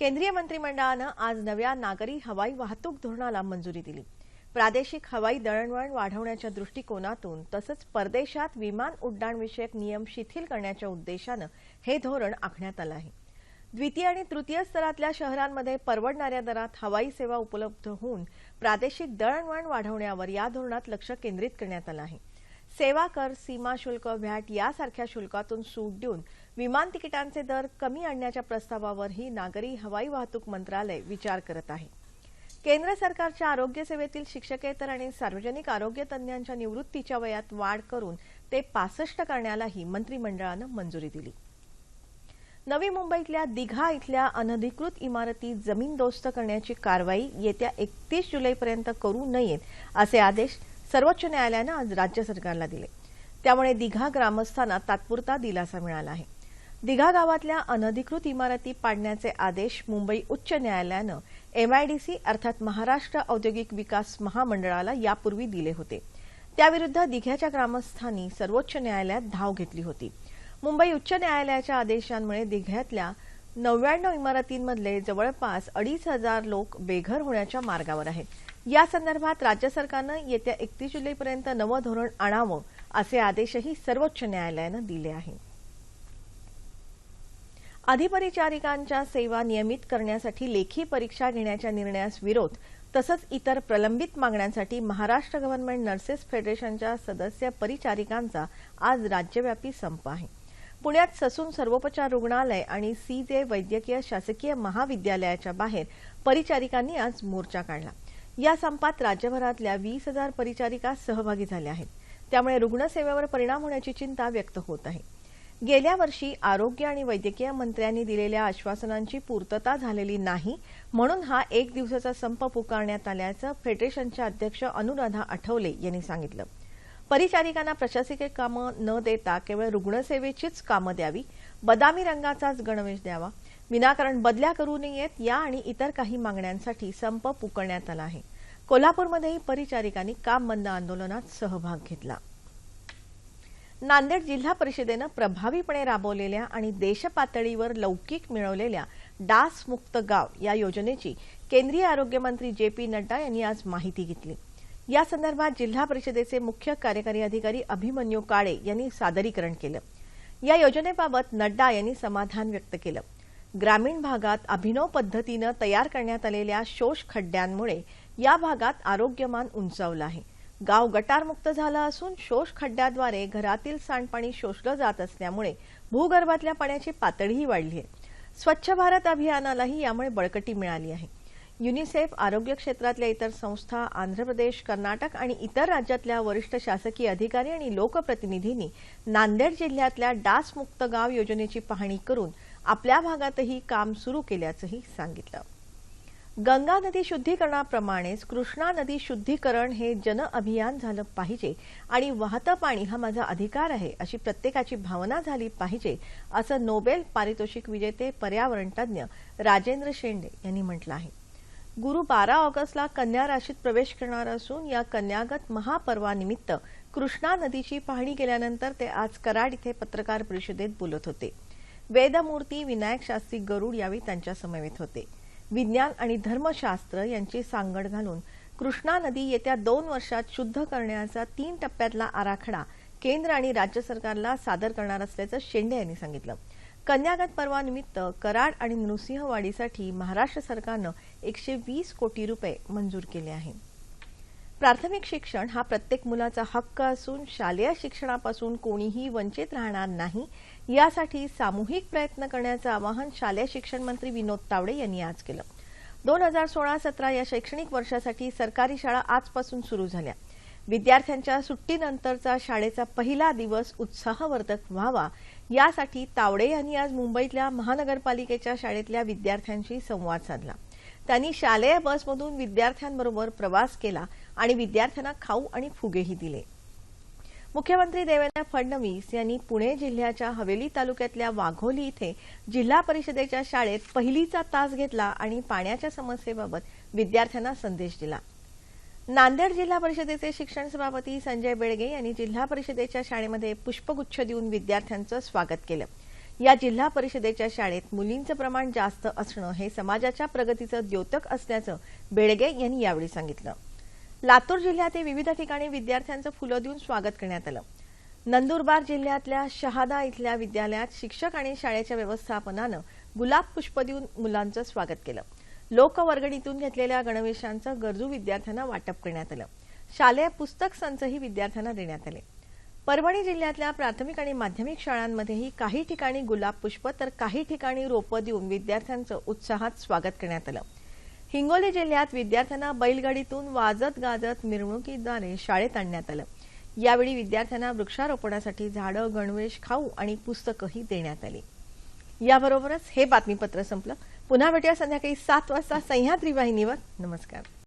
केंद्रीय मंत्रिमंडळानं आज नव्या नागरी हवाई वाहतूक धोरणाला मंजुरी दिली. प्रादेशिक हवाई दळणवळण वाढवण्याच्या दृष्टिकोनातून तसंच परदेशात विमान उड्डाणविषयक नियम शिथिल करण्याच्या उद्देशानं हे धोरण आखण्यात आलं आहे. द्वितीय आणि तृतीय स्तरातल्या शहरांमध्ये परवडणाऱ्या दरात हवाई सेवा उपलब्ध होऊन प्रादेशिक दळणवळण वाढवण्यावर या धोरणात लक्ष केंद्रित करण्यात आलं आहे. सेवा कर सीमा शुल्क व्हॅट यासारख्या शुल्कातून सूट देऊन विमान तिकिटांचे दर कमी आणण्याच्या प्रस्तावावरही नागरी हवाई वाहतूक मंत्रालय विचार करत आहे. केंद्र सरकारच्या आरोग्य सेवेतील शिक्षकेतर आणि सार्वजनिक आरोग्य तज्ज्ञांच्या निवृत्तीच्या वयात वाढ करून ते पासष्ट करण्यालाही मंत्रिमंडळानं मंजुरी दिली. नवी मुंबईतल्या दिघा इथल्या अनधिकृत इमारती जमीनदोस्त करण्याची कारवाई येत्या एकतीस जुलैपर्यंत करू नयेत असे आदेश सर्वोच्च न्यायालयानं आज राज्य सरकारला दिले. त्यामुळे दिघा ग्रामस्थांना तात्पुरता दिलासा मिळाला आहे. दिघा गावातल्या अनधिकृत इमारती पाडण्याचे आदेश मुंबई उच्च न्यायालयानं एमआयडीसी अर्थात महाराष्ट्र औद्योगिक विकास महामंडळाला यापूर्वी दिले होते. त्याविरुद्ध दिघ्याच्या ग्रामस्थांनी सर्वोच्च न्यायालयात धाव घेतली होती. मुंबई उच्च न्यायालयाच्या आदेशांमुळे दिघ्यातल्या नव्याण्णव इमारतींमधले जवळपास अडीच हजार लोक बेघर होण्याच्या मार्गावर आहेत. या संदर्भात राज्य सरकारनं येत्या एकतीस जुलैपर्यंत नवं धोरण आणावं असे आदेशही सर्वोच्च न्यायालयानं दिले आहेत. अधिपरिचारिकांच्या सेवा नियमित करण्यासाठी लेखी परीक्षा घेण्याच्या निर्णयास विरोध तसंच इतर प्रलंबित मागण्यांसाठी महाराष्ट्र गव्हर्नमेंट नर्सेस फेडरेशनच्या सदस्य परिचारिकांचा आज राज्यव्यापी संप आहे. पुण्यात ससून सर्वोपचार रुग्णालय आणि सी जे वैद्यकीय शासकीय महाविद्यालयाच्या बाहेर परिचारिकांनी आज मोर्चा काढला. या संपात राज्यभरातल्या वीस हजार परिचारिका सहभागी झाल्या आहेत. त्यामुळे रुग्णसेवेवर परिणाम होण्याची चिंता व्यक्त होत आहे. गेल्या वर्षी आरोग्य आणि वैद्यकीय मंत्र्यांनी दिलेल्या आश्वासनांची पूर्तता झालेली नाही म्हणून हा एक दिवसाचा संप पुकारण्यात आल्याचं फेडरेशनच्या अध्यक्ष अनुराधा आठवले यांनी सांगितलं. परिचारिकांना प्रशासकीय कामं न देता केवळ रुग्णसेवेचीच कामं द्यावी बदामी रंगाचाच गणवेश द्यावा विनाकारण बदल्या करू नयेत या आणि इतर काही मागण्यांसाठी संप पुकारण्यात आला आहे. कोल्हापूरमध्येही परिचारिकांनी काम बंद आंदोलनात सहभाग घेतला. नांदेड जिल्हा परिषदेनं प्रभावीपणे राबवलेल्या आणि देशपातळीवर लौकिक मिळवलेल्या डास मुक्त गाव या योजनेची केंद्रीय आरोग्यमंत्री जे पी नड्डा यांनी आज माहिती घेतली. या संदर्भात जिल्हा परिषदेचे मुख्य कार्यकारी अधिकारी अभिमन्यू काळे यांनी सादरीकरण केलं. या योजनेबाबत नड्डा यांनी समाधान व्यक्त केलं. ग्रामीण भागात अभिनव पद्धतीनं तयार करण्यात आलेल्या शोष खड्ड्यांमुळे या भागात आरोग्यमान उंचावलं आहे. गाव गटारमुक्त झालं असून शोष खड्ड्याद्वारे घरातील सांडपाणी शोषलं जात असल्यामुळे भूगर्भातल्या पाण्याची पातळीही वाढली आहे. स्वच्छ भारत अभियानालाही यामुळे बळकटी मिळाली आहे. युनिसेफ आरोग्य क्षेत्रातल्या इतर संस्था आंध्र प्रदेश कर्नाटक आणि इतर राज्यातल्या वरिष्ठ शासकीय अधिकारी आणि लोकप्रतिनिधींनी नांदेड जिल्ह्यातल्या डासमुक्त गाव योजनेची पाहणी करून आपल्या भागातही काम सुरू केल्याचंही सांगितलं. गंगा नदी शुद्धीकरणाप्रमाणेच कृष्णा नदी शुद्धीकरण हे जन अभियान झालं पाहिजे आणि वाहतं पाणी हा माझा अधिकार आहे अशी प्रत्येकाची भावना झाली पाहिजे असं नोबेल पारितोषिक विजेते पर्यावरण तज्ञ राजेंद्र शेंडे यांनी म्हटलं आहे. गुरु बारा ऑगस्टला कन्या राशीत प्रवेश करणार असून या कन्यागत महापर्वानिमित्त कृष्णा नदीची पाहणी केल्यानंतर ते आज कराड इथे पत्रकार परिषदेत बोलत होते. वेदमूर्ती विनायक शास्त्री गरुड यावेळी त्यांच्या समवेत होते. विज्ञान आणि धर्मशास्त्र यांची सांगड घालून कृष्णा नदी येत्या दोन वर्षात शुद्ध करण्याचा तीन टप्प्यातला आराखडा केंद्र आणि राज्य सरकारला सादर करणार असल्याचं शेंडे यांनी सांगितलं. कन्यागत पर्वानिमित्त कराड आणि नृसिंहवाडीसाठी महाराष्ट्र सरकारनं एकशे वीस कोटी रुपये मंजूर केले आहेत प्राथमिक शिक्षण हा प्रत्येक मुलाचा हक्क असून शालेय शिक्षणापासून कोणीही वंचित राहणार नाही. यासाठी सामूहिक प्रयत्न करण्याचं आवाहन शालेय शिक्षण मंत्री विनोद तावडे यांनी आज केलं. दोन हजार सोळा सतरा या शैक्षणिक वर्षासाठी सरकारी शाळा आजपासून सुरू झाल्या. विद्यार्थ्यांच्या सुट्टीनंतरचा शाळेचा पहिला दिवस उत्साहवर्धक व्हावा यासाठी तावडे यांनी आज मुंबईतल्या महानगरपालिकेच्या शाळेतल्या विद्यार्थ्यांशी संवाद साधला. त्यांनी शालेय बसमधून विद्यार्थ्यांबरोबर प्रवास केला आणि विद्यार्थ्यांना खाऊ आणि फुगेही दिले. मुख्यमंत्री देवेंद्र फडणवीस यांनी पुणे जिल्ह्याच्या हवेली तालुक्यातल्या वाघोली इथे जिल्हा परिषदेच्या शाळेत पहिलीचा तास घेतला आणि पाण्याच्या समस्येबाबत विद्यार्थ्यांना संदेश दिला. नांदेड जिल्हा परिषदेचे शिक्षण सभापती संजय बेळगे यांनी जिल्हा परिषदेच्या शाळेमध्ये पुष्पगुच्छ देऊन विद्यार्थ्यांचं स्वागत केलं. या जिल्हा परिषदेच्या शाळेत मुलींचं प्रमाण जास्त असणं हे समाजाच्या प्रगतीचं द्योतक असल्याचं बेळगे यांनी यावेळी सांगितलं. लातूर जिल्ह्यातही विविध ठिकाणी विद्यार्थ्यांचं फुलं देऊन स्वागत करण्यात आलं. नंदुरबार जिल्ह्यातल्या शहादा इथल्या विद्यालयात शिक्षक आणि शाळेच्या व्यवस्थापनानं गुलाब पुष्प देऊन मुलांचं स्वागत केलं. लोकवर्गणीतून घेतलेल्या गणवेशांचं गरजू विद्यार्थ्यांना वाटप करण्यात आलं. शालेय पुस्तक संचही विद्यार्थ्यांना देण्यात आले. परभणी जिल्ह्यातल्या प्राथमिक आणि माध्यमिक शाळांमध्येही काही ठिकाणी गुलाब पुष्प तर काही ठिकाणी रोपं देऊन विद्यार्थ्यांचं उत्साहात स्वागत करण्यात आलं. हिंगोली जिल्ह्यात विद्यार्थ्यांना बैलगाडीतून वाजत गाजत मिरवणुकीद्वारे शाळेत आणण्यात आलं. यावेळी विद्यार्थ्यांना वृक्षारोपणासाठी झाडं गणवेश खाऊ आणि पुस्तकंही देण्यात आली. याबरोबरच हे बातमीपत्र संपलं. पुन्हा भेटूया संध्याकाळी सात वाजता. सह्याद्री वाहिनीवर. नमस्कार.